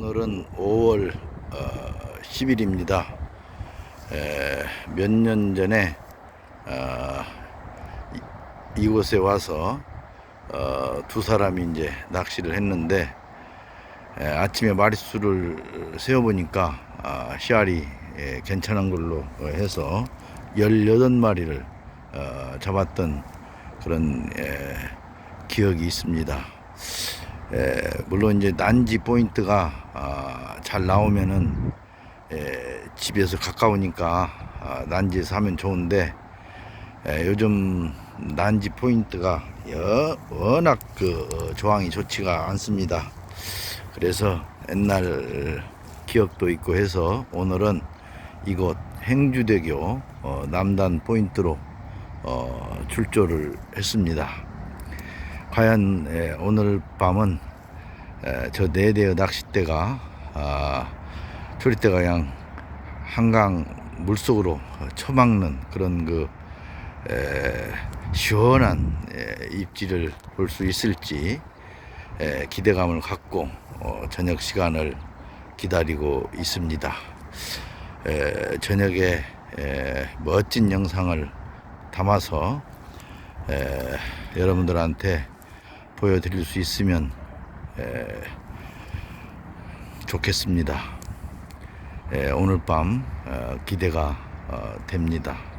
오늘은 5월 10일입니다. 몇 년 전에 어, 이- 이곳에 와서 어, 두 사람이 이제 낚시를 했는데 에, 아침에 마리수를 세어보니까 아, 씨알이 예, 괜찮은 걸로 어, 해서 18마리를 어, 잡았던 그런 예, 기억이 있습니다. 에, 물론 이제 난지 포인트가 아, 잘 나오면은 에, 집에서 가까우니까 아, 난지에서 하면 좋은데 에, 요즘 난지 포인트가 여, 워낙 그 어, 조항이 좋지가 않습니다. 그래서 옛날 기억도 있고 해서 오늘은 이곳 행주대교 어, 남단 포인트로 어, 출조를 했습니다. 과연 에, 오늘 밤은 에, 저네 대의 낚싯대가 아, 초리대가 그냥 한강 물속으로 처막는 그런 그 에, 시원한 에, 입질을 볼 수 있을지 에, 기대감을 갖고 어, 저녁 시간을 기다리고 있습니다. 에, 저녁에 에, 멋진 영상을 담아서 에, 여러분들한테 보여드릴 수 있으면 에, 좋겠습니다. 에, 오늘 밤 어, 기대가 어, 됩니다.